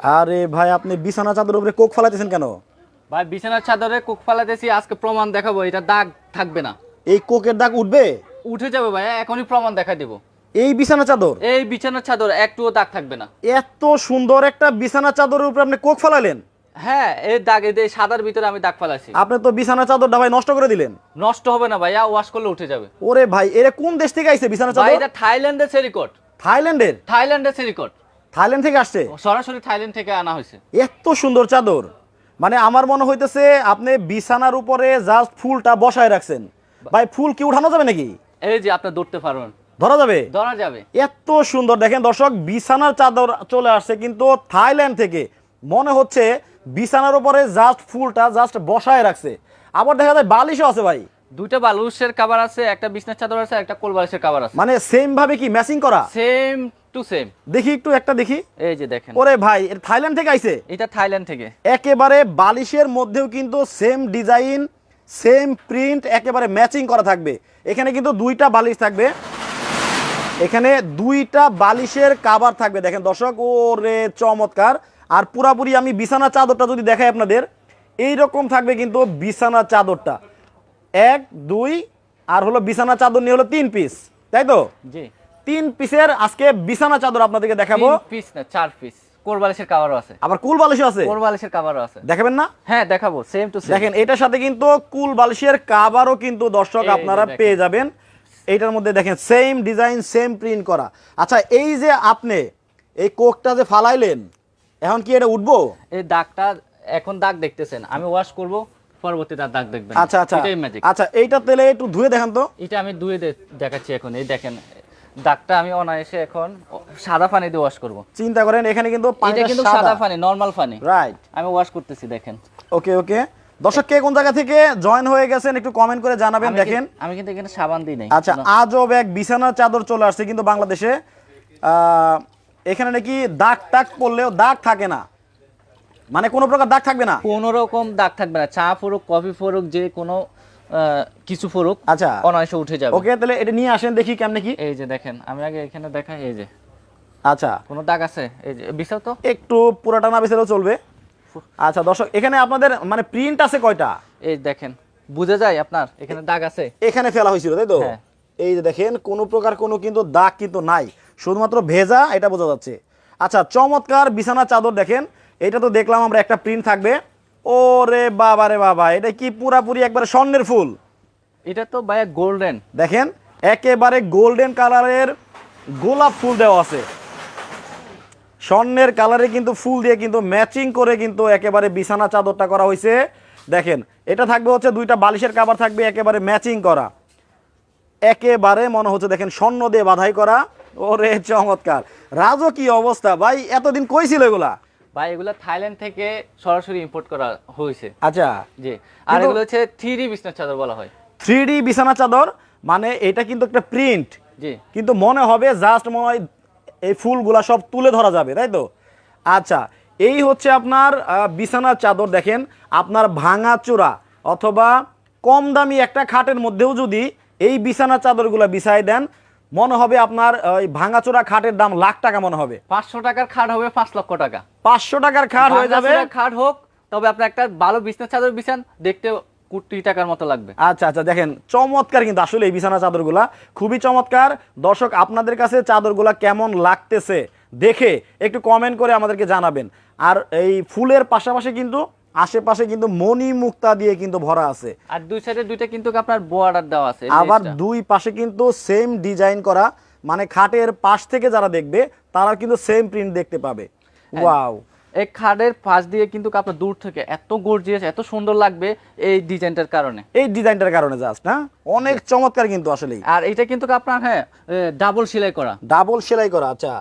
আরে ভাই আপনি বিছানা চাদর উপরে কোক ফালাইতেছেন কেন? ভাই বিছানার চাদরে কোক ফালাতেছি আজকে প্রমাণ দেখাবো এটা দাগ থাকবে না। এই কোকের দাগ উঠবে? উঠে যাবে ভাই এখনই প্রমাণ দেখা দেব। এই বিছানা চাদর? এই বিছানার চাদর একটুও দাগ থাকবে না। এত সুন্দর একটা বিছানা চাদরের উপরে আপনি কোক ফালালেন হ্যাঁ এই দাগ এই সাদার ভিতরে আমি দাগ ফালাছি আপনি তো বিছানা চাদরটা ভাই নষ্ট করে দিলেন। নষ্ট হবে না ভাইয়া ওয়াশ করলে উঠে যাবে। ওরে ভাই এরা কোন দেশ থেকে আইছে বিছানা ভাই চাদর? এটা থাইল্যান্ডের সেরিকট থাইল্যান্ডের? থাইল্যান্ডের সেরিকট থাইল্যান্ড থেকে আসছে? সরাসরি থাইল্যান্ড থেকে আনা হয়েছে। এত সুন্দর চাদর। মানে আমার মনে হইতেছে আপনি বিছানার উপরে জাস্ট ফুলটা বসায় রাখছেন। ভাই ফুল কি উঠানো যাবে নাকি? এই যে আপনি ধরতে পারবেন। ধরা যাবে? ধরা যাবে। এত সুন্দর। দেখেন দর্শক বিছানার চাদর চলে আসছে কিন্তু থাইল্যান্ড থেকে। মনে হচ্ছে বিছানার উপরে জাস্ট ফুলটা জাস্ট বসায় রাখছে। আবার দেখা যায় বালিশও আছে ভাই। দুইটা বালুসের কাভার আছে একটা বিছনার চাদর আছে একটা কোল বালিশের কাভার আছে। মানে সেম ভাবে কি ম্যাচিং করা? সেম টু সেম দেখি একটু একটা দেখি। এই যে দেখেন। ওরে ভাই এটা থাইল্যান্ড থেকে আইছে? এটা থাইল্যান্ড থেকে। একেবারে বালিশের মধ্যেও কিন্তু সেম ডিজাইন সেম প্রিন্ট একেবারে ম্যাচিং করা থাকবে। এখানে কিন্তু দুইটা বালিশ থাকবে। এখানে দুইটা বালিশের কাভার থাকবে। দেখেন দর্শক ওরে চমৎকার। আর পুরাপুরি আমি বিছানা চাদরটা যদি দেখাই আপনাদের এই রকম থাকবে কিন্তু বিছানা চাদরটা। এক দুই আর হলো বিছানা চাদর নিয়ে হলো তিন পিস তাই তো? জি। তিন পিসের আজকে বিছানা চাদর আপনাদেরকে দেখাবো। পিস না চার পিস কোল কাভারও আছে। আবার কুল বালিশও আছে? কোল বালিশের কাভারও আছে। দেখাবেন না? হ্যাঁ দেখাবো সেম টু সেম দেখেন এটার সাথে কিন্তু কুল বালিশের কাবারও কিন্তু দর্শক আপনারা পেয়ে যাবেন। এইটার মধ্যে দেখেন সেম ডিজাইন সেম প্রিন্ট করা। আচ্ছা এই যে আপনি এই কোকটা যে ফালাইলেন এখন কি এটা উঠবো? এই দাগটা এখন দাগ দেখতেছেন আমি ওয়াশ করব পরবর্তীতে দাগ দেখবেন আচ্ছা আচ্ছা। আচ্ছা এইটা তেলে একটু ধুয়ে দেখান তো। এটা আমি ধুয়ে দেখাচ্ছি এখন এই দেখেন দাগটা আমি অনায়াসে এখন সাদা পানি দিয়ে ওয়াশ করব। চিন্তা করেন এখানে কিন্তু এটা পানিটা কিন্তু সাদা। পানি নরমাল পানি রাইট আমি ওয়াশ করতেছি দেখেন। ওকে ওকে। দর্শক কে কোন জায়গা থেকে জয়েন হয়ে গেছেন একটু কমেন্ট করে জানাবেন দেখেন। আমি কিন্তু এখানে সাবান দিই নাই আচ্ছা আজব এক বিছানার চাদর চলে আসছে কিন্তু বাংলাদেশে। আহ, এখানে নাকি দাগ টাক পড়লেও দাগ থাকে না। মানে কোনো প্রকার দাগ থাকবে না? কোনো রকম দাগ থাকবে না চা ফোরক কফি ফোরক যে কোনো কিছু ফোরক আচ্ছা। অনায়াসে উঠে যাবে। ওকে তাহলে এটা নিয়ে আসেন দেখি কেমনে কি। এই যে দেখেন আমি আগে এখানে দেখাই এই যে। আচ্ছা। কোনো দাগ আছে? এই যে বিছাও তো। একটু পুরাটা না বেছেলেও চলবে। আচ্ছা দর্শক এখানে আপনাদের মানে প্রিন্ট আছে কয়টা? এই দেখেন বুঝে যায় আপনার এখানে দাগ আছে। এখানে ফেলা হয়েছিল তাই তো? হ্যাঁ। এই যে দেখেন কোনো প্রকার কোনো কিন্তু দাগ কিন্তু নাই। শুধুমাত্র ভেজা এটা বোঝা যাচ্ছে। আচ্ছা চমৎকার বিছানা চাদর দেখেন। এটা তো দেখলাম আমরা একটা প্রিন্ট থাকবে। ওরে বাবা রে বাবা এটা কি পুরাপুরি একবারে স্বর্ণের ফুল? এটা তো ভাইয়া গোল্ডেন দেখেন একেবারে গোল্ডেন কালারের গোলাপ ফুল দেওয়া আছে। স্বর্ণের কালারে কিন্তু ফুল দিয়ে কিন্তু ম্যাচিং করে কিন্তু একেবারে বিছানা চাদরটা করা হয়েছে। দেখেন এটা থাকবে হচ্ছে দুইটা বালিশের কাবার থাকবে একেবারে ম্যাচিং করা। একেবারে মনে হচ্ছে দেখেন স্বর্ণ দিয়ে বাধাই করা। ওরে চমৎকার। রাজো কি অবস্থা ভাই এতদিন কই ছিল এগুলা? ভাই এগুলো থাইল্যান্ড থেকে সরাসরি ইম্পোর্ট করা হয়েছে। আচ্ছা। জি। আর এগুলো হচ্ছে থ্রি বিছনার চাদর বলা হয়। থ্রি বিছানা চাদর মানে এটা কিন্তু একটা প্রিন্ট জি। কিন্তু মনে হবে জাস্ট মনে হয় এই ফুলগুলা সব তুলে ধরা যাবে তাই তো? আচ্ছা এই হচ্ছে আপনার বিছানার চাদর দেখেন আপনার ভাঙা চূড়া অথবা কম দামি একটা খাটের মধ্যেও যদি এই বিছানা চাদরগুলো বিছাই দেন মনে হবে আপনার ওই ভাঙাচোরা খাটের দাম লাখ টাকা মনে হবে। পাঁচশো টাকার খাট হবে পাঁচ লক্ষ টাকা। পাঁচশো টাকার খাট হয়ে যাবে। খাট হোক তবে আপনার একটা ভালো বিছনার চাদর বিছান দেখতে কোটি টাকার মতো লাগবে। আচ্ছা আচ্ছা দেখেন চমৎকার কিন্তু আসলে এই বিছানা চাদরগুলা। খুবই চমৎকার। দর্শক আপনাদের কাছে চাদরগুলা কেমন লাগতেছে দেখে একটু কমেন্ট করে আমাদেরকে জানাবেন। আর এই ফুলের পাশাপাশি কিন্তু আশেপাশে কিন্তু মণি মুক্তা দিয়ে কিন্তু ভরা আছে। আর দুই সাইডে দুইটা কিন্তু আপনার বর্ডার দেওয়া আছে আবার দুই পাশে কিন্তু সেম ডিজাইন করা মানে খাটের পাশ থেকে যারা দেখবে তারা কিন্তু সেম প্রিন্ট দেখতে পাবে। ওয়াও এই খাটের পাশ দিয়ে কিন্তু আপনার দূর থেকে এত গর্জিয়াস এত সুন্দর লাগবে এই ডিজাইনটার কারণে। এই ডিজাইনটার কারণে জাস্ট হ্যাঁ অনেক চমৎকার কিন্তু আসলে আর এটা কিন্তু আপনার হ্যাঁ ডাবল সেলাই করা। ডাবল সেলাই করা আচ্ছা।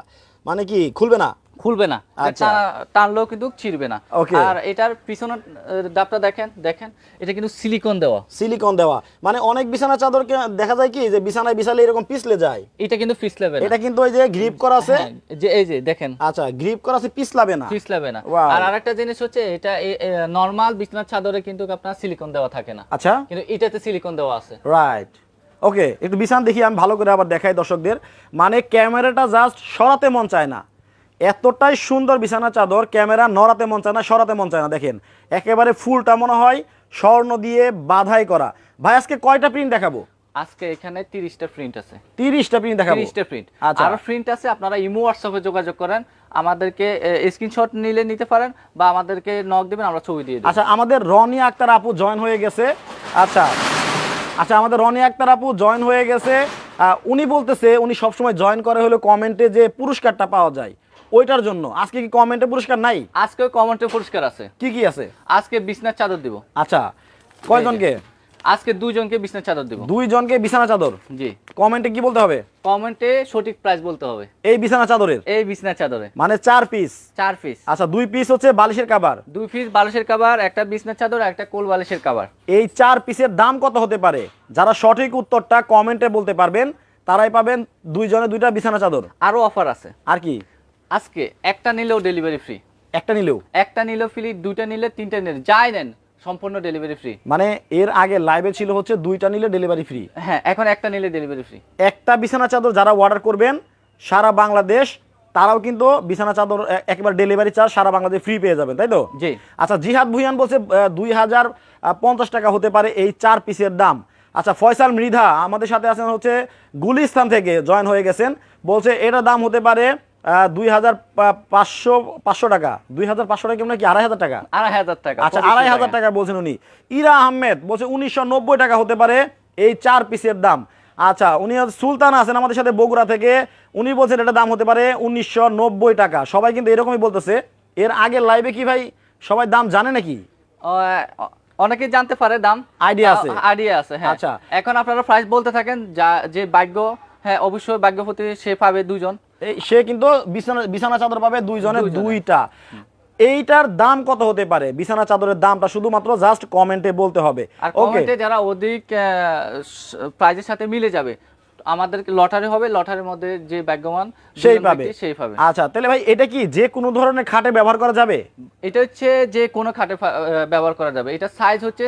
মানে কি খুলবে না? খুলবে না। আচ্ছা। টানা- টানলেও কিন্তু ছিড়বে না। আর এটার পিছনের ডাবটা দেখেন দেখেন এটা কিন্তু সিলিকন দেওয়া। সিলিকন দেওয়া। মানে অনেক বিছানা চাদরকে দেখা যায় কি যে বিছানায় বিছালে এরকম পিছলে যায়। এটা কিন্তু না। এটা কিন্তু ওই যে গ্রিপ করা আছে। হ্যাঁ, যে এই যে দেখেন। আচ্ছা গ্রিপ করা আছে পিছলাবে না। ফিসলাবে না। আর আরেকটা জিনিস হচ্ছে এটা নর্মাল বিছনার চাদরে কিন্তু আপনার সিলিকন দেওয়া থাকে না। আচ্ছা। কিন্তু এটাতে সিলিকন দেওয়া আছে। রাইট ওকে একটু বিছানা দেখি আমি ভালো করে আবার দেখাই দর্শকদের। মানে ক্যামেরাটা জাস্ট সরাতে মন চায় না। এতটাই সুন্দর বিছানা চাদর ক্যামেরা নড়াতে মন চায় না সরাতে মন চায় না দেখেন। একেবারে ফুলটা মনে হয় স্বর্ণ দিয়ে বাধাই করা। ভাই আজকে কয়টা প্রিন্ট দেখাবো? আজকে এখানে তিরিশটা প্রিন্ট আছে। তিরিশটা প্রিন্ট দেখাবো? তিরিশটা প্রিন্ট। আরও প্রিন্ট আছে আপনারা ইমো হোয়াটসঅ্যাপে যোগাযোগ করেন। আমাদেরকে স্ক্রিনশট নিলে নিতে পারেন বা আমাদেরকে নক দিবেন আমরা ছবি দিয়ে দিই আচ্ছা আমাদের রনি আক্তার আপু জয়েন হয়ে গেছে। আচ্ছা আচ্ছা আমাদের রনি আক্তার আপু জয়েন হয়ে গেছে। উনি বলতেছে উনি সবসময় জয়েন করে হলো কমেন্টে যে পুরস্কারটা পাওয়া যায়। ওইটার জন্য। আজকে কি কমেন্টে পুরস্কার নাই? আজকে কমেন্টে পুরস্কার আছে। কি কি আছে? আজকে বিছনার চাদর দিব। আচ্ছা কয়জনকে? আজকে দুইজনকে বিছনার চাদর দিব। দুইজনকে বিছানা চাদর? জি। কমেন্টে কি বলতে হবে? কমেন্টে সঠিক প্রাইস বলতে হবে। এই বিছানা চাদরের? এই বিছনার চাদরে। মানে চার পিস চার পিস আচ্ছা দুই পিস হচ্ছে বালিশের কাবার দুই পিস বালিশের কাবার একটা বিছনার চাদর একটা কোল বালিশের কাবার এই চার পিসের দাম কত হতে পারে? যারা সঠিক উত্তরটা কমেন্টে বলতে পারবেন তারাই পাবেন দুইজনে দুইটা বিছানা চাদর। আরও অফার আছে। আর কি? আজকে একটা নিলেও ডেলিভারি ফ্রি একটা নিলেও? একটা নিলেও ফ্রি দুইটা নিলে তিনটা নিলে যাই নেন সম্পূর্ণ ডেলিভারি ফ্রি মানে এর আগে লাইভে ছিল হচ্ছে দুইটা নিলে ডেলিভারি ফ্রি হ্যাঁ এখন একটা নিলে ডেলিভারি ফ্রি একটা বিছানা চাদর যারা অর্ডার করবেন সারা বাংলাদেশ তারাও কিন্তু বিছানা চাদর একেবারে ডেলিভারি চার্জ সারা বাংলাদেশ ফ্রি পেয়ে যাবেন তাই তো? জি। আচ্ছা জিহাদ ভুইয়ান বলছে দুই হাজার পঞ্চাশ টাকা হতে পারে এই চার পিসের দাম। আচ্ছা ফয়সাল মৃধা আমাদের সাথে আছেন হচ্ছে গুলিস্তান থেকে জয়েন হয়ে গেছেন। বলছে এটার দাম হতে পারে দুই হাজার পাঁচশো পাঁচশো টাকা। দুই হাজার পাঁচশো টাকা কি আড়াই হাজার টাকা? আড়াই হাজার টাকা। আচ্ছা আড়াই হাজার টাকা বলছেন উনি। ইরা আহমেদ বলছে উনিশশো নব্বই টাকা হতে পারে এই চার পিসের দাম। আচ্ছা উনি সুলতান আছেন আমাদের সাথে বগুড়া থেকে। উনি বলছেন এটা দাম হতে পারে উনিশশো নব্বই টাকা। সবাই কিন্তু এরকমই বলতেছে। এর আগের লাইভে কি ভাই? সবাই দাম জানে নাকি? অনেকে জানতে পারে দাম। আইডিয়া আছে? আইডিয়া আছে হ্যাঁ। আচ্ছা। এখন আপনারা প্রাইস বলতে থাকেন যা যে ভাগ্য হ্যাঁ অবশ্যই ভাগ্যপতি সে পাবে দুজন। সে কিন্তু বিছানা বিছানা চাদর পাবে দুইজনের দুইজনে। দুইটা। এইটার দাম কত হতে পারে? বিছানা চাদরের দামটা শুধুমাত্র জাস্ট কমেন্টে বলতে হবে। আর কমেন্টে যারা অধিক প্রাইজের সাথে মিলে যাবে আমাদের লটারি হবে লটারির মধ্যে যে ভাগ্যবান সেই পাবে। সেই পাবে। আচ্ছা তাহলে ভাই এটা কি যে কোনো ধরনের খাটে ব্যবহার করা যাবে? এটা হচ্ছে যে কোনো খাটে ব্যবহার করা যাবে। এটা সাইজ হচ্ছে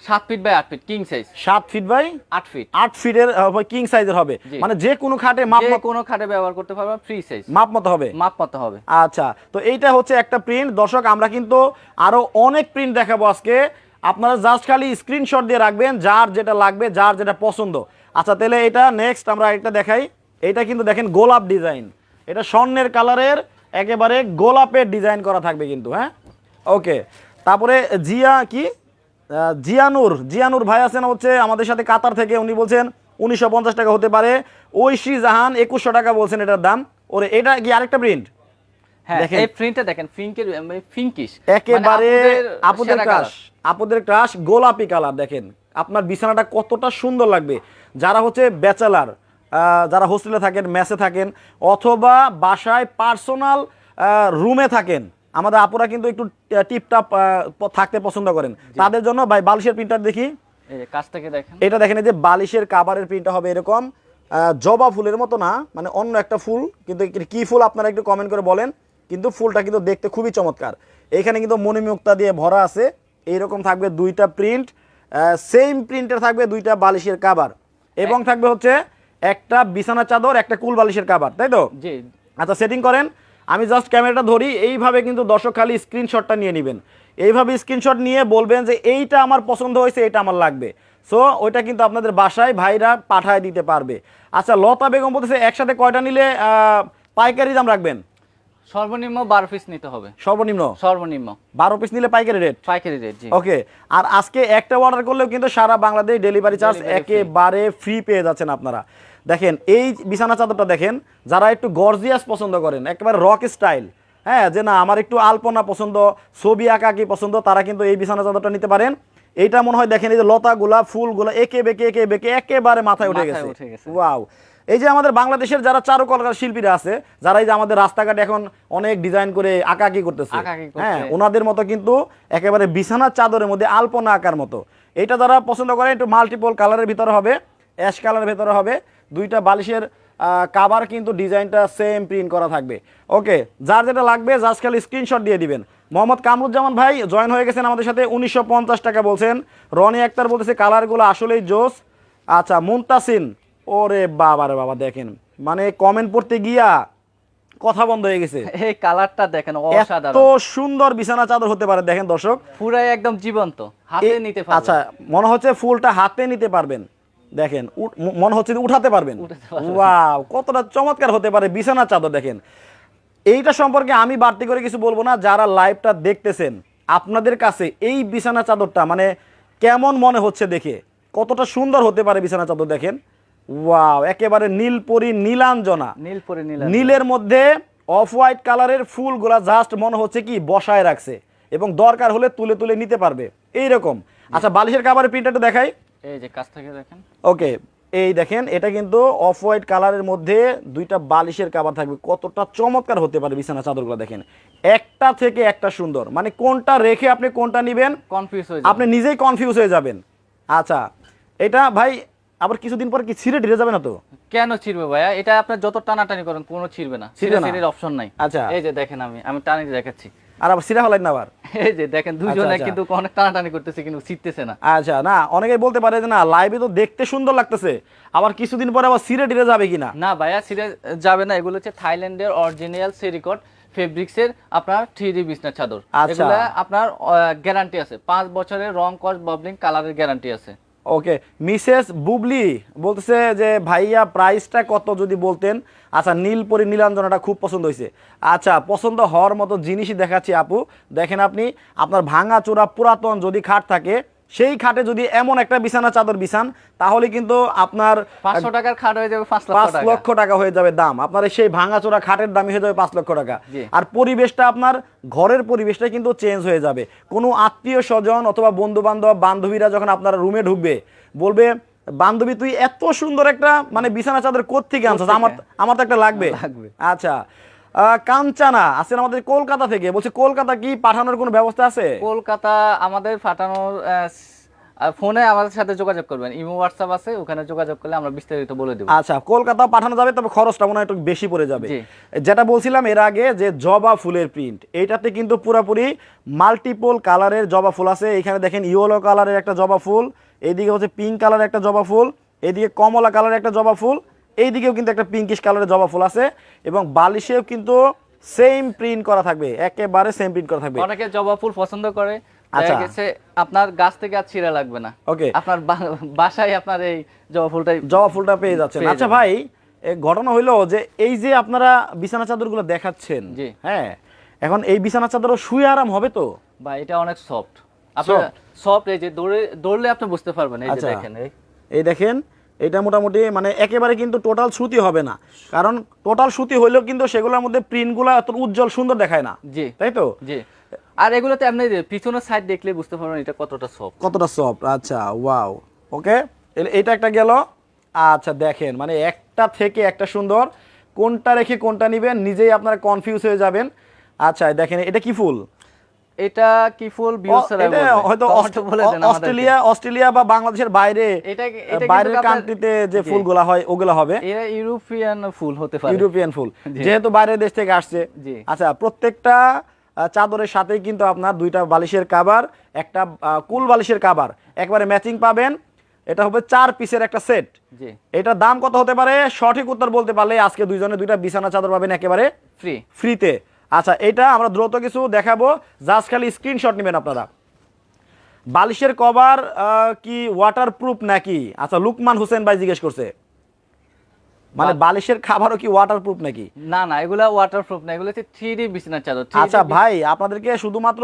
সাত ফিট বাই আট ফিট কিং সাইজ সাত ফিট বাই আট ফিট আট ফিটের কিং সাইজের হবে। মানে যে কোনো খাটে মাপ মতো- কোনো খাটে ব্যবহার করতে পারবে ফ্রি সাইজ মাপ মতো হবে। মাপ মতো হবে। আচ্ছা তো এইটা হচ্ছে একটা প্রিন্ট দর্শক আমরা কিন্তু আরও অনেক প্রিন্ট দেখাবো আজকে। আপনারা জাস্ট খালি স্ক্রিনশট দিয়ে রাখবেন যার যেটা লাগবে যার যেটা পছন্দ। আচ্ছা তাহলে এটা নেক্সট আমরা একটা দেখাই। এটা কিন্তু দেখেন গোলাপ ডিজাইন এটা স্বর্ণের কালারের একেবারে গোলাপের ডিজাইন করা থাকবে কিন্তু হ্যাঁ? ওকে তারপরে জিয়া কি? জিয়ানুর জিয়ানুর ভাই আছেন হচ্ছে আমাদের সাথে কাতার থেকে উনি বলছেন উনিশশো পঞ্চাশ টাকা হতে পারে। ঐশী জাহান একুশশো টাকা বলছেন এটার দাম। ওরে এটা কি আরেকটা প্রিন্ট হ্যাঁ দেখেন। এই প্রিন্টটা দেখেন ফিঙ্কের ফিঙ্কিশ। একেবারে আপুদের ক্রাশ আপুদের ক্রাশ গোলাপি কালার দেখেন। আপনার বিছানাটা কতটা সুন্দর লাগবে। যারা হচ্ছে ব্যাচেলার যারা হোস্টেলে থাকেন মেসে থাকেন অথবা বাসায় পার্সোনাল রুমে থাকেন আমাদের আপুরা কিন্তু একটু টিপটাপ থাকতে পছন্দ করেন। তাদের জন্য ভাই বালিশের প্রিন্টার দেখি। কাছ থেকে দেখেন? এটা দেখেন এই যে বালিশের কাবারের প্রিন্টটা হবে এরকম। জবা ফুলের মতো না মানে অন্য একটা ফুল। কিন্তু কি ফুল আপনারা একটু কমেন্ট করে বলেন। কিন্তু ফুলটা কিন্তু দেখতে খুবই চমৎকার। এখানে কিন্তু মণিমুক্তা দিয়ে ভরা আছে। এইরকম থাকবে দুইটা প্রিন্ট সেম প্রিন্টের থাকবে দুইটা বালিশের কাবার এবং থাকবে হচ্ছে একটা বিছানা চাদর একটা কুল বালিশের কাবার তাই তো? জি। আচ্ছা সেটিং করেন। আমি জাস্ট ক্যামেরাটা ধরি, এইভাবে কিন্তু দর্শক খালি স্ক্রিনশটটা নিয়ে নেবেন। এইভাবে স্ক্রিনশট নিয়ে বলবেন যে, এইটা আমার পছন্দ হয়েছে, এটা আমার লাগবে। সো ওইটা কিন্তু আপনাদের বাসায় ভাইরা পাঠায় দিতে পারবে। আচ্ছা লতা বেগম বলতেছে, একসাথে কয়টা নিলে পাইকারি দাম রাখবেন? সর্বনিম্ন বারো পিস নিতে হবে। সর্বনিম্ন? সর্বনিম্ন। বারো পিস নিলে পাইকারি রেট পাইকারি রেট জি। ওকে আর আজকে একটা অর্ডার করলেও কিন্তু সারা বাংলাদেশ ডেলিভারি চার্জ একেবারে ফ্রি পেয়ে যাচ্ছেন আপনারা। দেখেন এই বিছানা চাদরটা দেখেন যারা একটু গর্জিয়াস পছন্দ করেন একেবারে রক স্টাইল হ্যাঁ যে না আমার একটু আলপনা পছন্দ ছবি আঁকা কি পছন্দ তারা কিন্তু এই বিছানা চাদরটা নিতে পারেন। এইটা মনে হয় দেখেন এই যে লতাগুলা ফুলগুলা একে বেঁকে একে বেঁকে একেবারে মাথায় উঠে গেছে। উঠে গেছে। ওয়াও এই যে আমাদের বাংলাদেশের যারা চারুকলার শিল্পীরা আছে যারা এই যে আমাদের রাস্তাঘাট এখন অনেক ডিজাইন করে আঁকাকি করতেছে। হ্যাঁ ওনাদের মতো কিন্তু একেবারে বিছানার চাদরের মধ্যে আলপনা আঁকার মতো। এটা যারা পছন্দ করে একটু মাল্টিপল কালারের ভিতরে হবে অ্যাশ কালারের ভিতরে হবে দুইটা বালিশের কাভার কিন্তু ডিজাইনটা সেম প্রিন্ট করা থাকবে। ওকে যার যেটা লাগবে জাস্ট খালি স্ক্রিনশট দিয়ে দিবেন। মোহাম্মদ কামরুজ্জামান ভাই জয়েন হয়ে গেছেন আমাদের সাথে উনিশশো পঞ্চাশ টাকা বলছেন। রনি আক্তার বলতেছে কালারগুলো আসলেই জোস। আচ্ছা মুনতাসিন ওরে বাবা রে বাবা দেখেন। মানে কমেন্ট পড়তে গিয়া কথা বন্ধ হয়ে গেছে। এই কালারটা দেখেন এত অসাধারণ। সুন্দর বিছানা চাদর হতে পারে দেখেন দর্শক। পুরাই একদম জীবন্ত হাতে নিতে পারবেন। আচ্ছা মনে হচ্ছে ফুলটা হাতে নিতে পারবেন। দেখেন মনে হচ্ছে উঠাতে পারবেন। ওয়াও কতটা চমৎকার হতে পারে বিছানা চাদর দেখেন। এইটা সম্পর্কে আমি বাড়তি করে কিছু বলব না যারা লাইভটা দেখতেছেন আপনাদের কাছে এই বিছানা চাদরটা মানে কেমন মনে হচ্ছে দেখে কতটা সুন্দর হতে পারে বিছানা চাদর দেখেন। ওয়াও একেবারে নীলপরি নীলাঞ্জনা। নীল পরে নীল নীলের মধ্যে অফ হোয়াইট কালারের ফুলগুলা জাস্ট মনে হচ্ছে কি বসায় রাখছে এবং দরকার হলে তুলে তুলে নিতে পারবে। এইরকম। আচ্ছা বালিশের কাভারের প্রিন্টারটা দেখাই। এই যে কাছ থেকে দেখেন। ওকে এই দেখেন এটা কিন্তু অফ হোয়াইট কালারের মধ্যে দুইটা বালিশের কাভার থাকবে। কতটা চমৎকার হতে পারে বিছানা চাদরগুলো দেখেন। একটা থেকে একটা সুন্দর। মানে কোনটা রেখে আপনি কোনটা নেবেন? কনফিউজ হয়ে আপনি নিজেই কনফিউজ হয়ে যাবেন। আচ্ছা এটা ভাই আবার কিছুদিন পর কি ছিঁড়ে ঢিরে যাবে না তো? কেন ছিড়বে ভাইয়া? এটা আপনার যত টানাটানি করেন কোনো ছিড়বে না। ছিঁড়ে? ছিঁড়ির অপশন নাই। আচ্ছা। এই যে দেখেন আমি আমি টানি দেখাচ্ছি। আর আবার ছিঁড়া হলেন না আবার? এই যে দেখেন দুজনে আচ্ছা। কিন্তু অনেক টানাটানি করতেছে কিন্তু ছিটতেছে না। আচ্ছা না অনেকেই বলতে পারে যে না লাইভে তো দেখতে সুন্দর লাগতেছে। আবার কিছুদিন পরে আবার সিরে টিরে যাবে কিনা? না ভাইয়া ছিঁড়ে যাবে না। এগুলো হচ্ছে থাইল্যান্ডের অরিজিনাল সেরিকট ফেব্রিক্সের আপনার থ্রি ডি বিছনার চাদর। আচ্ছা। এগুলা আপনার গ্যারান্টি আছে। পাঁচ বছরের রং কস ববলিং কালারের গ্যারান্টি আছে। ওকে মিসেস বুবলি বলতেছে যে, ভাইয়া প্রাইসটা কত যদি বলতেন? আচ্ছা নীলপরি নীলাঞ্জনাটা খুব পছন্দ হয়েছে। আচ্ছা পছন্দ হওয়ার মতো জিনিসই দেখাচ্ছি আপু। দেখেন আপনি, আপনার ভাঙা চূড়া পুরাতন যদি খাট থাকে সেই খাটে যদি এমন একটা বিছানা চাদর বিছান তাহলে কিন্তু আপনার পাঁচশো টাকার খাট হয়ে যাবে পাঁচ লক্ষ টাকা। হয়ে যাবে দাম। আপনার সেই ভাঙাচোরা খাটের দামই হয়ে যাবে পাঁচ লক্ষ টাকা। আর পরিবেশটা আপনার ঘরের পরিবেশটা কিন্তু চেঞ্জ হয়ে যাবে। কোনো আত্মীয় স্বজন অথবা বন্ধু বান্ধব বান্ধবীরা যখন আপনার রুমে ঢুকবে বলবে বান্ধবী তুই এত সুন্দর একটা মানে বিছানা চাদর কোত্থেকে আনছিস? আমার আমার তো একটা লাগবে। লাগবে। আচ্ছা। কাঞ্চানা আছেন আমাদের কলকাতা থেকে। বলছে কলকাতা কি পাঠানোর কোনো ব্যবস্থা আছে? কলকাতা আমাদের ফাটানোর ফোনে আমাদের সাথে যোগাযোগ করবেন। ইমো হোয়াটসঅ্যাপ আছে ওখানে যোগাযোগ করলে আমরা বিস্তারিত বলে দেবো। আচ্ছা কলকাতা পাঠানো যাবে তবে খরচটা মনে হয় একটু বেশি পড়ে যাবে। যেটা বলছিলাম এর আগে যে জবা ফুলের প্রিন্ট এইটাতে কিন্তু পুরোপুরি মাল্টিপল কালারের জবা ফুল আছে। এখানে দেখেন ইয়েলো কালারের একটা জবা ফুল এইদিকে হচ্ছে পিঙ্ক কালারের একটা জবা ফুল এইদিকে কমলা কালারের একটা জবা ফুল এইদিকেও কিন্তু একটা পিঙ্কিশ কালারের জবা ফুল আছে এবং বালিশেও কিন্তু সেম প্রিন্ট করা থাকবে একেবারে সেম প্রিন্ট করা থাকবে। অনেকে জবা ফুল পছন্দ করে আচ্ছা। আপনার গাছ থেকে আর ছিঁড়া লাগবে না। ওকে আপনার বাসায় আপনার এই জবা ফুলটাই জবা ফুলটা পেয়ে যাচ্ছেন। আচ্ছা ভাই ঘটনা হইল যে এই যে আপনারা বিছানা চাদরগুলো দেখাচ্ছেন জি। হ্যাঁ এখন এই বিছানা চাদরও শুয়ে আরাম হবে তো? ভাই এটা অনেক সফট আপনার সফট এই যে দৌড়ে দৌড়লে আপনি বুঝতে পারবেন এই যে আচ্ছা। দেখেন এই। এই দেখেন এটা মোটামুটি মানে একেবারে কিন্তু টোটাল সুতি হবে না। কারণ টোটাল সুতি হইলেও কিন্তু সেগুলোর মধ্যে প্রিন্টগুলো এত উজ্জ্বল সুন্দর দেখায় না। জি। তাই তো? জি। আর এগুলোতে আপনি পিছনের সাইড দেখলে বুঝতে পারবেন এটা কতটা সফট কতটা সফট আচ্ছা ওয়াও ওকে এটা একটা গেল। আচ্ছা দেখেন মানে একটা থেকে একটা সুন্দর। কোনটা রেখে কোনটা নেবেন নিজেই আপনারা কনফিউজ হয়ে যাবেন। আচ্ছা দেখেন এটা কি ফুল? এটা কি ফুল এটা হয়তো। অস্ট্রেলিয়া অস্ট্রেলিয়া বা বাংলাদেশের বাইরে এটা এটা বাইরের কান্ট্রিতে যে ফুলগুলা হয় ওগুলা হবে। এরা ইউরোপিয়ান ফুল হতে পারে। ইউরোপিয়ান ফুল। যেহেতু বাইরের দেশ থেকে আসছে। আচ্ছা প্রত্যেকটা চাদরের সাথেই কিন্তু আপনার দুইটা বালিশের কাবার একটা কুল বালিশের কাবার একবারে ম্যাচিং পাবেন। এটা হবে চার পিসের একটা সেট জি। এটার দাম কত হতে পারে? সঠিক উত্তর বলতে পারলে আজকে দুইজনে দুইটা বিছানা চাদর পাবেন একেবারে ফ্রি ফ্রিতে আচ্ছা এটা আমরা দ্রুত কিছু দেখাবো। জাস্ট খালি স্ক্রিনশট নেবেন আপনারা। বালিশের কভার কি ওয়াটার প্রুফ নাকি? আচ্ছা লুকমান হোসেন ভাই জিজ্ঞেস করছে। মানে বালিশের খাবারও কি ওয়াটার প্রুফ নাকি? না না এগুলা ওয়াটারপ্রুফ না এগুলো হচ্ছে থ্রি ডি বিছানার চাদর আচ্ছা ভাই আপনাদেরকে শুধুমাত্র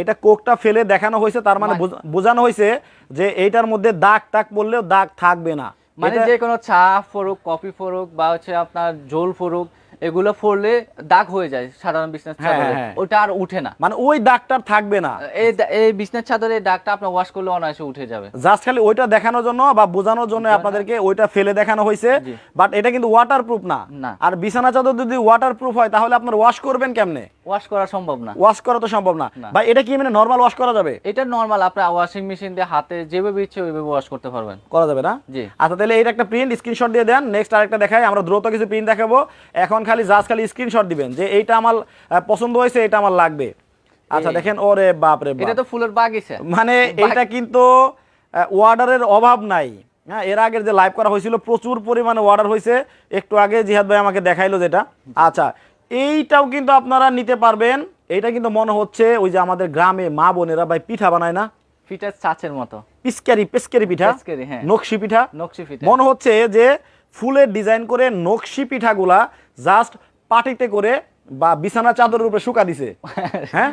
এটা কোকটা ফেলে দেখানো হয়েছে তার মানে বোঝানো হয়েছে যে এইটার মধ্যে দাগ টাগ পড়লেও দাগ থাকবে না। মানে যে কোনো চা ফরুক কফি ফরুক বা হচ্ছে আপনার জল ফরুক এগুলো ফরলে দাগ হয়ে যায় সাধারণ বিছনার হ্যাঁ, চাদরে। হ্যাঁ। ওটা আর উঠে না। মানে ওই দাগটা থাকবে না। এই এই বিছনার চাদরে দাগটা আপনি ওয়াশ করলে অনায়াসে উঠে যাবে। জাস্ট খালি ওইটা দেখানোর জন্য বা বোঝানোর জন্য আপনাদেরকে ওইটা ফেলে দেখানো হয়েছে। বাট এটা কিন্তু ওয়াটারপ্রুফ না। না। আর বিছানা চাদর যদি ওয়াটারপ্রুফ হয় তাহলে আপনার ওয়াশ করবেন কেমনে? ওয়াশ করা সম্ভব না। ওয়াশ করা তো সম্ভব না। ভাই এটা কি মানে নর্মাল ওয়াশ করা যাবে? এটা নর্মাল আপনার ওয়াশিং মেশিন দিয়ে হাতে যেভাবে ইচ্ছে ওইভাবে ওয়াশ করতে পারবেন। করা যাবে না? জি। আচ্ছা তাহলে এইটা একটা প্রিন্ট স্ক্রিনশট দিয়ে দেন। নেক্সট আরেকটা দেখাই আমরা দ্রুত কিছু প্রিন্ট দেখাবো। এখন খালি জাস্ট খালি স্ক্রিনশট দিবেন যে এইটা আমার পছন্দ হয়েছে এটা আমার লাগবে। আচ্ছা দেখেন ওরে বাপ রে এটা তো ফুলের বাগিচা মানে এটা কিন্তু ওয়ার্ডারের অভাব নাই। হ্যাঁ এর আগের যে লাইভ করা হয়েছিল প্রচুর পরিমাণে অর্ডার হয়েছে। একটু আগে জিহাদ ভাই আমাকে দেখাইলো যেটা। আচ্ছা এইটাও কিন্তু আপনারা নিতে পারবেন। এইটা কিন্তু মনে হচ্ছে ওই যে আমাদের গ্রামে মা বোনেরা ভাই পিঠা বানায় না? ফিটার চাচের মতো। পিসকারি পেসকারি পিঠা? হ্যাঁ। নকশি পিঠা? নকশি ফিটা মনে হচ্ছে যে ফুলের ডিজাইন করে নকশি পিঠাগুলা জাস্ট পাটিতে করে বা বিছানা চাদরের উপরে শুকা দিছে। হ্যাঁ?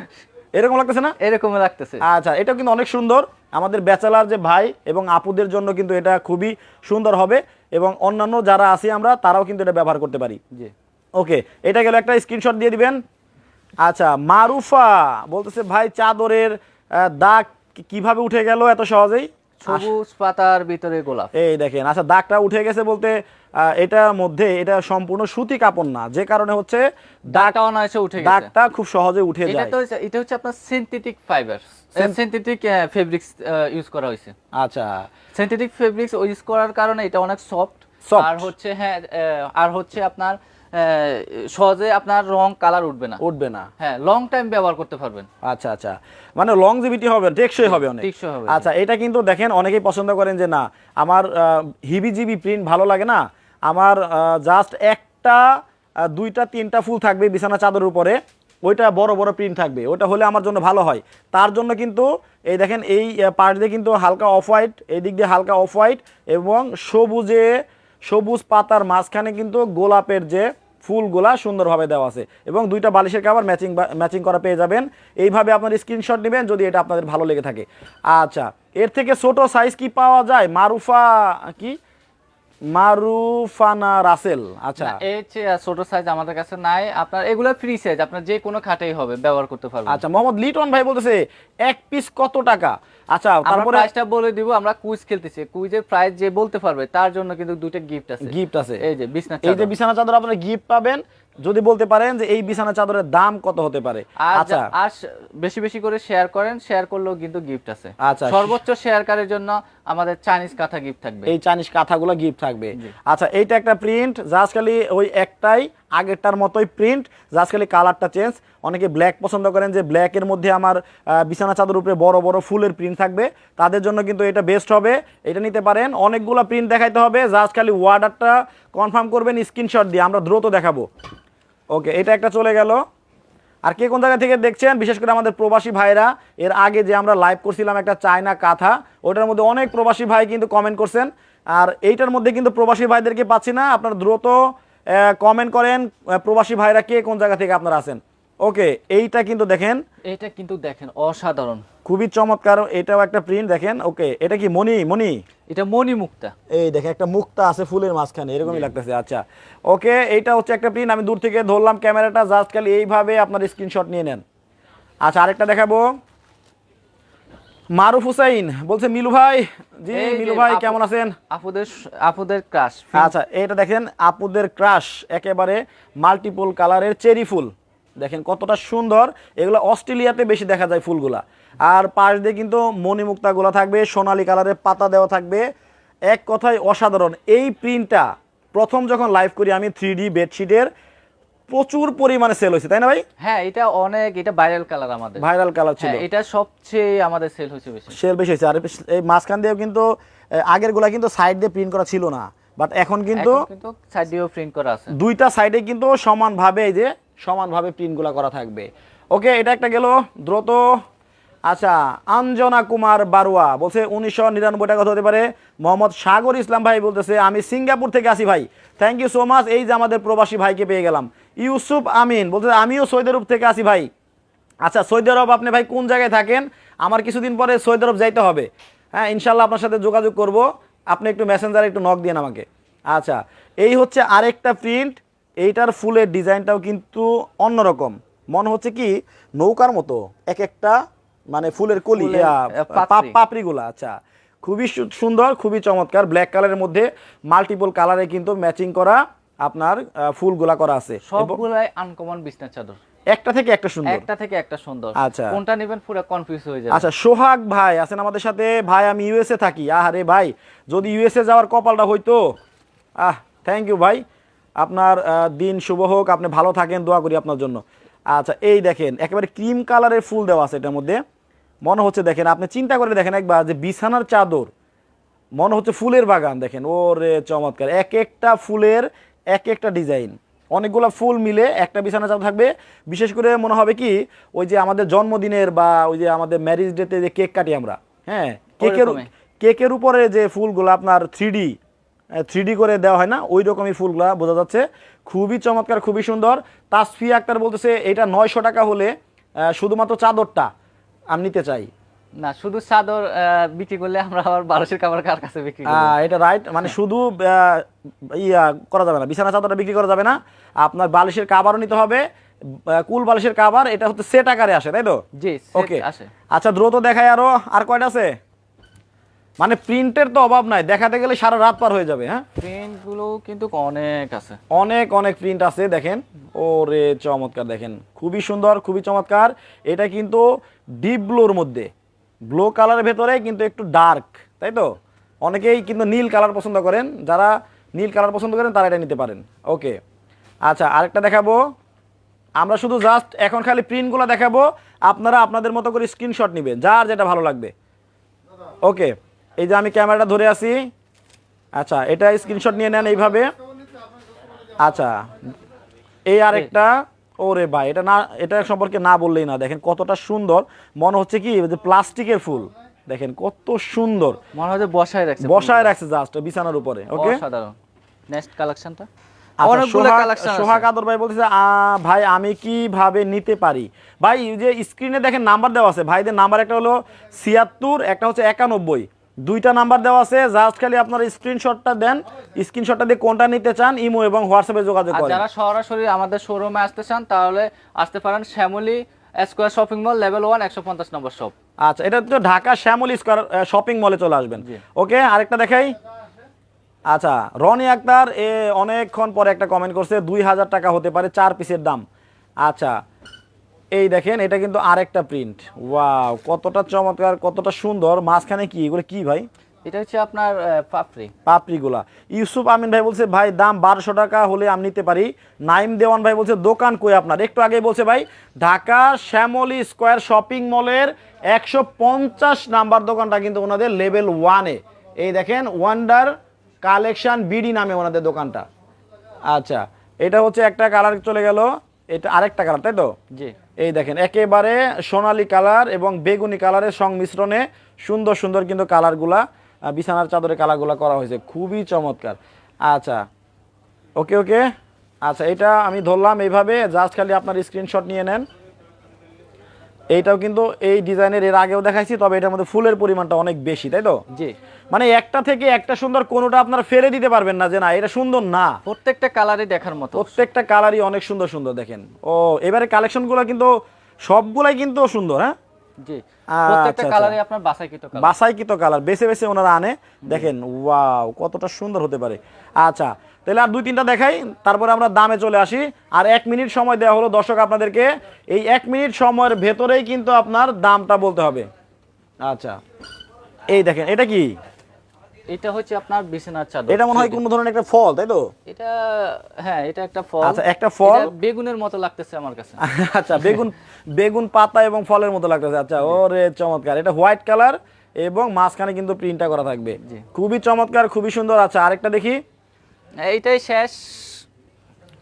এরকম লাগতেছে না? এরকম লাগতেছে। আচ্ছা এটাও কিন্তু অনেক সুন্দর। আমাদের ব্যাচেলার যে ভাই এবং আপুদের জন্য কিন্তু এটা খুবই সুন্দর হবে এবং অন্যান্য যারা আছি আমরা তারাও কিন্তু এটা ব্যবহার করতে পারি। জি। ওকে এটা গেল একটা স্ক্রিনশট দিয়ে দিবেন। আচ্ছা মারুফা বলতেছে ভাই চাদরের দাগ কীভাবে উঠে গেল এত সহজেই? সবুজ পাতার ভিতরে গোলাপ। এই দেখেন আচ্ছা দাগটা উঠে গেছে বলতে এটার মধ্যে এটা সম্পূর্ণ সুতি কাপড় না যে কারণে হচ্ছে দাগ দাগটা অনায়াসে উঠে গেছে। দাগটা খুব সহজে উঠে যায়। এটা তো এটা হচ্ছে আপনার synthetic fibre synthetic fabrics use করা হয়েছে। আচ্ছা। সিনথেটিক ফেব্রিক্স ইউজ করার কারণে এটা অনেক সফট আর হচ্ছে হ্যাঁ আর হচ্ছে আপনার সহজে আপনার রং কালার উঠবে না। উঠবে না। হ্যাঁ লং টাইম ব্যবহার করতে পারবেন। আচ্ছা আচ্ছা। মানে লংজিভিটি হবে টেকসই হবে অনেক। টেকসই হবে। আচ্ছা এটা কিন্তু দেখেন অনেকেই পছন্দ করেন যে না আমার হিবিজিবি প্রিন্ট ভালো লাগে না আমার জাস্ট একটা দুইটা তিনটা ফুল থাকবে বিছানা চাদরের উপরে ওইটা বড় বড় প্রিন্ট থাকবে ওটা হলে আমার জন্য ভালো হয়। তার জন্য কিন্তু এই দেখেন এই পার্ট দিয়ে কিন্তু হালকা অফ হোয়াইট এই দিক দিয়ে হালকা অফ হোয়াইট এবং সবুজে সবুজ পাতার মাঝখানে কিন্তু গোলাপের যে ফুলগুলা সুন্দরভাবে দেওয়া আছে। এবং দুইটা বালিশের কাভার ম্যাচিং ম্যাচিং করা পেয়ে যাবেন। এইভাবে আপনার স্ক্রিনশট নেবেন যদি এটা আপনাদের ভালো লেগে থাকে। আচ্ছা এর থেকে ছোট সাইজ কি পাওয়া যায়? মারুফা, কি? মারুফানা রাসেল আচ্ছা। এই যে ছোট সাইজ আমাদের কাছে নাই। আপনার এগুলো ফ্রি সাইজ আপনার যে কোনো খাটেই হবে ব্যবহার করতে পারবেন। আচ্ছা মোহাম্মদ লিটন ভাই বলতেছে এক পিস কত টাকা? আচ্ছা তারপরে প্রাইসটা বলে দিব আমরা কুইজ খেলতেছি। কুইজের প্রাইস যে বলতে পারবে তার জন্য কিন্তু দুইটা গিফট আছে। গিফট আছে। এই যে বিছনা এই যে বিছানা চাদর আপনারা গিফট পাবেন যদি বলতে পারেন যে এই বিছানা চাদরের দাম কত হতে পারে। আচ্ছা। আর বেশি বেশি করে শেয়ার করেন শেয়ার করলেও কিন্তু গিফট আছে। আচ্ছা। সর্বোচ্চ শেয়ারকারের জন্য আমাদের চাইনিজ কাঁথা গিফট থাকবে। এই চাইনিজ কাঁথাগুলো গিফট থাকবে। আচ্ছা এইটা একটা প্রিন্ট জাস্ট খালি ওই একটাই আগেরটার মতোই প্রিন্ট জাস্ট খালি কালারটা চেঞ্জ অনেকে ব্ল্যাক পছন্দ করেন যে ব্ল্যাকের মধ্যে আমার বিছানা চাদর উপরে বড় বড় ফুলের প্রিন্ট থাকবে। তাদের জন্য কিন্তু এটা বেস্ট হবে। এটা নিতে পারেন। অনেকগুলো প্রিন্ট দেখাইতে হবে। জাস্ট খালি ওয়ার্ডারটা কনফার্ম করবেন স্ক্রিনশট দিয়ে। আমরা দ্রুত দেখাবো। ওকে এটা একটা চলে গেল। আর কে কোন জায়গা থেকে দেখছেন, বিশেষ করে আমাদের প্রবাসী ভাইরা, এর আগে যে আমরা লাইভ করছিলাম একটা চায়না কাঁথা, ওটার মধ্যে অনেক প্রবাসী ভাই কিন্তু কমেন্ট করছেন। আর এইটার মধ্যে কিন্তু প্রবাসী ভাইদেরকে পাচ্ছি না, আপনারা দ্রুত কমেন্ট করেন প্রবাসী ভাইরা কে কোন জায়গা থেকে আপনারা আছেন। ওকে এইটা কিন্তু দেখেন। এটা কিন্তু দেখেন অসাধারণ। খুবই চমৎকার এটাও একটা প্রিন্ট দেখেন ওকে এটা কি মনি মনি এটা মণি মুক্তা। এই দেখেন একটা মুক্তা আছে ফুলের মাঝখানে এরকমই লাগতেছে আচ্ছা। ওকে এইটা হচ্ছে একটা প্রিন্ট আমি দূর থেকে ধরলাম ক্যামেরাটা জাস্ট খালি এইভাবে আপনার স্ক্রিনশট নিয়ে নেন। আচ্ছা আরেকটা দেখাবো। মারুফ হুসাইন বলছে মিলু ভাই। জি মিলু ভাই কেমন আছেন? আপুদের আপুদের ক্রাশ আচ্ছা এটা দেখেন আপুদের ক্রাশ একেবারে মাল্টিপল কালারের চেরি ফুল। দেখেন কতটা সুন্দর। এগুলো অস্ট্রেলিয়াতে বেশি দেখা যায় ফুলগুলা। আর পাশ দিয়ে কিন্তু মণিমুক্তাগুলো থাকবে সোনালী কালারের পাতা দেওয়া থাকবে। এক কথায় অসাধারণ। এই প্রিন্টটা প্রথম যখন লাইভ করি আমি থ্রি ডি বেডশিটের প্রচুর পরিমাণে সেল হয়েছে তাই না ভাই? হ্যাঁ এটা অনেক এটা ভাইরাল কালার আমাদের। ভাইরাল কালার ছিল। হ্যাঁ এটা সবচেয়ে আমাদের সেল হয়েছে বেশি। সেল বেশি হয়েছে। আর এই মাঝখান দিয়েও কিন্তু আগেরগুলা কিন্তু সাইড দিয়ে প্রিন্ট করা ছিল না। বাট এখন কিন্তু এখন কিন্তু সাইড দিয়েও প্রিন্ট করা আছে। দুইটা সাইডে কিন্তু সমানভাবে এই যে সমানভাবে প্রিন্টগুলো করা থাকবে। ওকে, এটা একটা গেল। দ্রুত। আচ্ছা আঞ্জনা কুমার বারুয়া বলছে উনিশশো নিরানব্বই টাকা হতে পারে? মোহাম্মদ সাগর ইসলাম ভাই বলতেছে, আমি সিঙ্গাপুর থেকে আসি ভাই। থ্যাংক ইউ সো মাচ এই যে আমাদের প্রবাসী ভাইকে পেয়ে গেলাম। ইউসুফ আমিন বলতে আমিও সৌদি আরব থেকে আসি ভাই। আচ্ছা সৌদি আরব আপনি ভাই কোন জায়গায় থাকেন? আমার কিছুদিন পরে সৌদি আরব যাইতে হবে। হ্যাঁ ইনশাল্লাহ আপনার সাথে যোগাযোগ করব। আপনি একটু মেসেঞ্জারে একটু নক দিন আমাকে। আচ্ছা এই হচ্ছে আরেকটা প্রিন্ট এইটার ফুলের ডিজাইনটাও কিন্তু অন্যরকম। মনে হচ্ছে কি নৌকার মতো এক একটা মানে ফুলের কলি পাপড়িগুলা আচ্ছা। খুবই সুন্দর খুবই চমৎকার ব্ল্যাক কালারের মধ্যে মাল্টিপল কালারে কিন্তু ম্যাচিং করা আপনার ফুলগুলা করা আছে। সবগুলাই আনকমন বিছনা চাদর। একটা থেকে একটা সুন্দর। একটা থেকে একটা সুন্দর। আচ্ছা। কোনটা নেবেন পুরো কনফিউজ হয়ে যাবে। আচ্ছা সোহাগ ভাই আছেন আমাদের সাথে। ভাই আমি ইউএসএ থাকি। আরে ভাই যদি ইউএসএ যাওয়ার কপালটা হইতো আহ থ্যাংক ইউ ভাই। আপনার দিন শুভ হোক আপনি ভালো থাকেন দোয়া করি আপনার জন্য। আচ্ছা এই দেখেন একেবারে ক্রিম কালারের ফুল দেওয়া আছে এটার মধ্যে। মনে হচ্ছে দেখেন আপনি চিন্তা করে দেখেন একবার যে বিছানার চাদর মনে হচ্ছে ফুলের বাগান দেখেন। ওরে চমৎকার এক একটা ফুলের এক একটা ডিজাইন। অনেকগুলো ফুল মিলে একটা বিছানা চাদর থাকবে। বিশেষ করে মনে হবে কি ওই যে আমাদের জন্মদিনের বা ওই যে আমাদের ম্যারেজ ডেতে যে কেক কাটি আমরা হ্যাঁ? কেকের কেকের উপরে যে ফুলগুলো আপনার থ্রি থ্রি করে দেওয়া হয় না ওই রকমই ফুলগুলা বোঝা যাচ্ছে। খুবই চমৎকার খুবই সুন্দর। তাসফি আক্তার বলতেছে এটা নয়শো টাকা হলে শুধুমাত্র চাদরটা আমি নিতে চাই। না শুধু চাদর বিক্রি করলে আমরা আবার বারোশের কাপড় কার কাছে বিক্রি এটা রাইট মানে শুধু ইয়া করা যাবে না বিছানা চাদরটা বিক্রি করা যাবে না। আপনার বালিশের কাবারও নিতে হবে কুল বালিশের কাবার এটা হচ্ছে সেট আকারে আসে তাই তো? জি ওকে আসে। আচ্ছা দ্রুত দেখায় আরও আর কয়টা আছে? মানে প্রিন্টের তো অভাব নাই দেখাতে গেলে সারা রাত পার হয়ে যাবে হ্যাঁ? প্রিন্টগুলো কিন্তু অনেক আছে। অনেক অনেক প্রিন্ট আছে দেখেন। ওরে চমৎকার দেখেন। খুবই সুন্দর খুবই চমৎকার। এটা কিন্তু ডিপ ব্লুর মধ্যে। ব্লু কালারের ভেতরে কিন্তু একটু ডার্ক তাই তো? অনেকেই কিন্তু নীল কালার পছন্দ করেন। যারা নীল কালার পছন্দ করেন তারা এটা নিতে পারেন। ওকে। আচ্ছা আরেকটা দেখাবো। আমরা শুধু জাস্ট এখন খালি প্রিন্টগুলো দেখাবো। আপনারা আপনাদের মতো করে স্ক্রিনশট নেবেন যার যেটা ভালো লাগবে। ওকে। এই যে আমি ক্যামেরাটা ধরে আছি। আচ্ছা এটা স্ক্রিনশট নিয়ে নেন এইভাবে। আচ্ছা এই আর আরেকটা ওরে ভাই এটা না এটা সম্পর্কে না বললেই না। দেখেন কতটা সুন্দর। মনে হচ্ছে কি যে প্লাস্টিকের ফুল। দেখেন কত সুন্দর। মনে যে বসায় রাখছে বসায় রাখছে জাস্ট বিছানার উপরে ওকে অসাধারণ। নেক্সট কালেকশনটা সোহাগ- কালেকশন আদর ভাই বলতেছে ভাই আমি কীভাবে নিতে পারি? ভাই যে স্ক্রিনে দেখেন নাম্বার দেওয়া আছে। ভাইদের নাম্বার একটা হলো ছিয়াত্তর একটা হচ্ছে একানব্বই। দুইটা নাম্বার দেওয়া আছে জাস্ট খালি আপনার স্ক্রিনশটটা দেন স্ক্রিনশটটা দিয়ে কোনটা নিতে চান ইমো এবং হোয়াটসঅ্যাপে যোগাযোগ করেন। যারা সরাসরি আমাদের শোরুমে আসতে চান তাহলে আসতে পারেন Shyamoli square shopping mall level one একশো পঞ্চাশ নম্বর শপ আচ্ছা এটা তো ঢাকা শ্যামল স্কোয়ার শপিং মলে চলে আসবেন। ওকে আরেকটা দেখাই। আচ্ছা রনি আক্তার এ অনেকক্ষণ পরে একটা কমেন্ট করছে দুই হাজার টাকা হতে পারে চার পিসের দাম। আচ্ছা এই দেখেন এটা কিন্তু আরেকটা প্রিন্ট ওয়াও কতটা চমৎকার কতটা সুন্দর। মাঝখানে কি? এগুলো কি ভাই? এটা হচ্ছে আপনার পাপড়ি। পাপড়িগুলা। ইউসুফ আমিন ভাই বলছে ভাই দাম বারোশো টাকা হলে আমি নিতে পারি। নাইম দেওয়ান ভাই বলছে দোকান কই আপনার? একটু আগে বলছে ভাই ঢাকা শ্যামলী স্কোয়ার শপিং মলের একশো পঞ্চাশ নাম্বার দোকানটা কিন্তু ওনাদের লেভেল ওয়ানে। এই দেখেন ওয়ান্ডার কালেকশন বিডি নামে ওনাদের দোকানটা। আচ্ছা এটা হচ্ছে একটা কালার চলে গেল। এটা আরেকটা কালার তাই তো? জি। এই দেখেন, একেবারে সোনালি কালার এবং বেগুনি কালারের সংমিশ্রণে সুন্দর সুন্দর কিন্তু কালারগুলা বিছানার চাদরে কালারগুলা করা হয়েছে। খুবই চমৎকার। আচ্ছা ওকে ওকে। আচ্ছা এটা আমি ধরলাম এইভাবে, জাস্ট খালি আপনার স্ক্রিনশট নিয়ে নেন। এইটাও কিন্তু এই ডিজাইনের এর আগেও দেখাইছি তবে এটার মধ্যে ফুলের পরিমাণটা অনেক বেশি তাই তো? জি। মানে একটা থেকে একটা সুন্দর কোনোটা আপনারা ফেলে দিতে পারবেন না যে না এটা সুন্দর না। প্রত্যেকটা কালারই দেখার মতো। প্রত্যেকটা কালারই অনেক সুন্দর সুন্দর দেখেন। ও এবারে কালেকশনগুলো কিন্তু সবগুলাই কিন্তু সুন্দর হ্যাঁ? জি। আচ্ছা, প্রত্যেকটা আচ্ছা। কালারই আপনার বাসাইকৃত কালার। বাসাইকৃত কালার বেছে বেছে ওনারা আনে। দেখেন ওয়াও কতটা সুন্দর হতে পারে। আচ্ছা তাহলে আর দুই তিনটা দেখাই তারপরে আমরা দামে চলে আসি। আর এক মিনিট সময় দেওয়া হলো দর্শক আপনাদেরকে এই এক মিনিট সময়ের ভেতরেই কিন্তু আপনার দামটা বলতে হবে। আচ্ছা এই দেখেন এটা কি? এটা হচ্ছে আপনার বিছানার চাদর। এটা মনে হয় কোনো ধরনের একটা ফল তাই তো? এটা হ্যাঁ এটা একটা ফল। আচ্ছা, একটা ফল। বেগুনের মতো লাগতেছে আমার কাছে। আচ্ছা বেগুন বেগুন পাতা এবং ফলের মতো লাগতেছে। আচ্ছা ওরে চমৎকার। এটা হোয়াইট কালার এবং মাঝখানে কিন্তু প্রিন্টটা করা থাকবে। খুবই চমৎকার খুবই সুন্দর। আচ্ছা আরেকটা দেখি। এইটাই শেষ।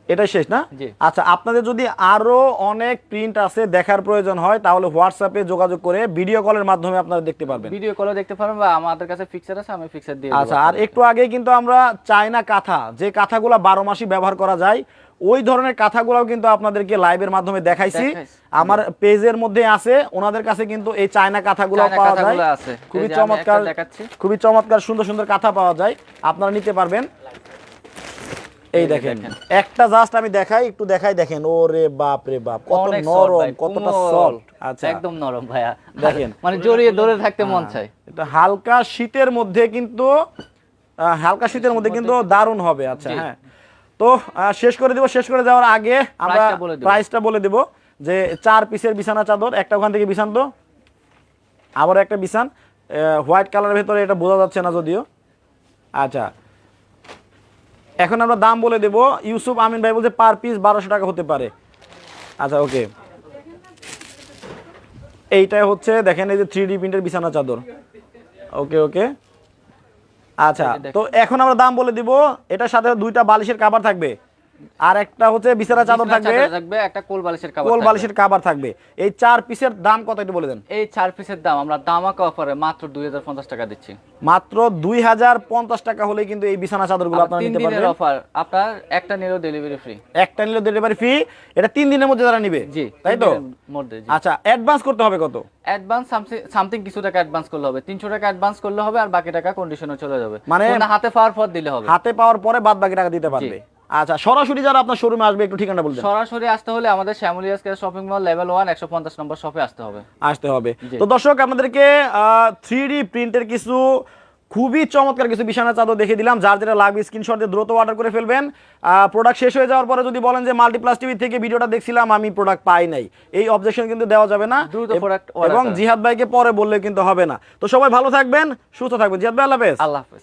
এটাই শেষ না? আচ্ছা আপনাদের যদি আরও অনেক প্রিন্ট আছে দেখার প্রয়োজন হয় তাহলে হোয়াটসঅ্যাপে যোগাযোগ করে ভিডিও কলের মাধ্যমে আপনারা দেখতে পারবেন। ভিডিও কলে দেখতে পারবেন বা আমাদের কাছে ফিক্সার আছে আমি ফিক্সার দিয়ে আচ্ছা আর একটু আগে কিন্তু আমরা চায়না কাঁথা যে কাঁথাগুলো বারো মাসই ব্যবহার করা যায় ওই ধরনের কাঁথাগুলোও কিন্তু আপনাদেরকে লাইভের মাধ্যমে দেখাইছি। আমার পেজের মধ্যে আছে ওনাদের কাছে কিন্তু এই চায়না কাঁথাগুলো পাওয়া যায়। খুবই চমৎকার দেখাচ্ছি। খুবই চমৎকার সুন্দর সুন্দর কাঁথা পাওয়া যায়। আপনারা নিতে পারবেন। এই দেখেন। একটা জাস্ট আমি দেখাই একটু দেখাই দেখেন ওরে বাপ রে বাপ কত নরম কতটা সফট আচ্ছা একদম নরম ভাইয়া দেখেন। মানে জড়িয়ে ধরে থাকতে মন চায় এটা হালকা শীতের মধ্যে কিন্তু হালকা শীতের মধ্যে কিন্তু দারুণ হবে আচ্ছা হ্যাঁ তো শেষ করে দিব শেষ করে যাওয়ার আগে আমরা। প্রাইসটা বলে দেব যে চার পিসের বিছানা চাদর একটা ওখান থেকে বিছান তো আবার একটা বিছান হোয়াইট কালারের ভেতরে এটা বোঝা যাচ্ছে না যদিও আচ্ছা এখন আমরা দাম বলে দেব। ইউসুফ আমিন ভাই বলছে পার পিস বারোশো টাকা হতে পারে। আচ্ছা ওকে এইটাই হচ্ছে দেখেন এই যে থ্রি ডি প্রিন্টের বিছানা চাদর। ওকে ওকে আচ্ছা। তো এখন আমরা দাম বলে দিব। এটার সাথে দুইটা বালিশের কাবার থাকবে। আর একটা হচ্ছে বিছানা চাদর থাকবে। থাকবে একটা কোল বালিশের কাভার কোল বালিশের কাবার থাকবে। এই চার পিসের দাম কত একটু বলে দেন? এই চার পিসের দাম আমরা দামাকা অফারে মাত্র দুই হাজার পঞ্চাশ টাকা দিচ্ছি। মাত্র দুই হাজার পঞ্চাশ টাকা হলে কিন্তু এই বিছানা চাদরগুলো আপনারা তিন নিতে দিনের পারবেন। অফার আপনার একটা নিলেও ডেলিভারি ফ্রি একটা নিলে ডেলিভারি ফি এটা তিন দিনের মধ্যে তারা নিবে। জি তাই তো? মধ্যে জি। আচ্ছা অ্যাডভান্স করতে হবে কত? অ্যাডভান্স সামথিং কিছু টাকা অ্যাডভান্স করলে হবে। তিনশো টাকা অ্যাডভান্স করলে হবে আর বাকি টাকা কন্ডিশনে চলে যাবে। মানে- হাতে পাওয়ার পর দিলে হবে। হাতে পাওয়ার পরে বাদ বাকি টাকা দিতে পারবে। আচ্ছা সরাসরি যারা আপনার শোরুমে আসবে একটু ঠিকানা বলবেন সরাসরি আসতে হলে আমাদের শ্যামলিয়াস শপিং মল লেভেল ওয়ান একশো পঞ্চাশ নম্বর শপে আসতে হবে। আসতে হবে। তো দর্শক আপনাদেরকে থ্রি ডি প্রিন্টের কিছু খুবই চমৎকার কিছু বিছানা চাদর দেখে দিলাম যার যেটা লাগবে স্ক্রিনশট দিয়ে দ্রুত অর্ডার করে ফেলবেন। প্রোডাক্ট শেষ হয়ে যাওয়ার পরে যদি বলেন যে মাল্টিপ্লাস টিভি থেকে ভিডিওটা দেখছিলাম আমি প্রোডাক্ট পাই নাই। এই অবজেকশন কিন্তু দেওয়া যাবে না। দ্রুত এব- order এবং। জিহাদ ভাইকে পরে বললে কিন্তু হবে না। তো সবাই ভালো থাকবেন সুস্থ থাকবেন। জিহাদ ভাই আল্লাহ হাফেজ। আল্লাহ হাফেজ।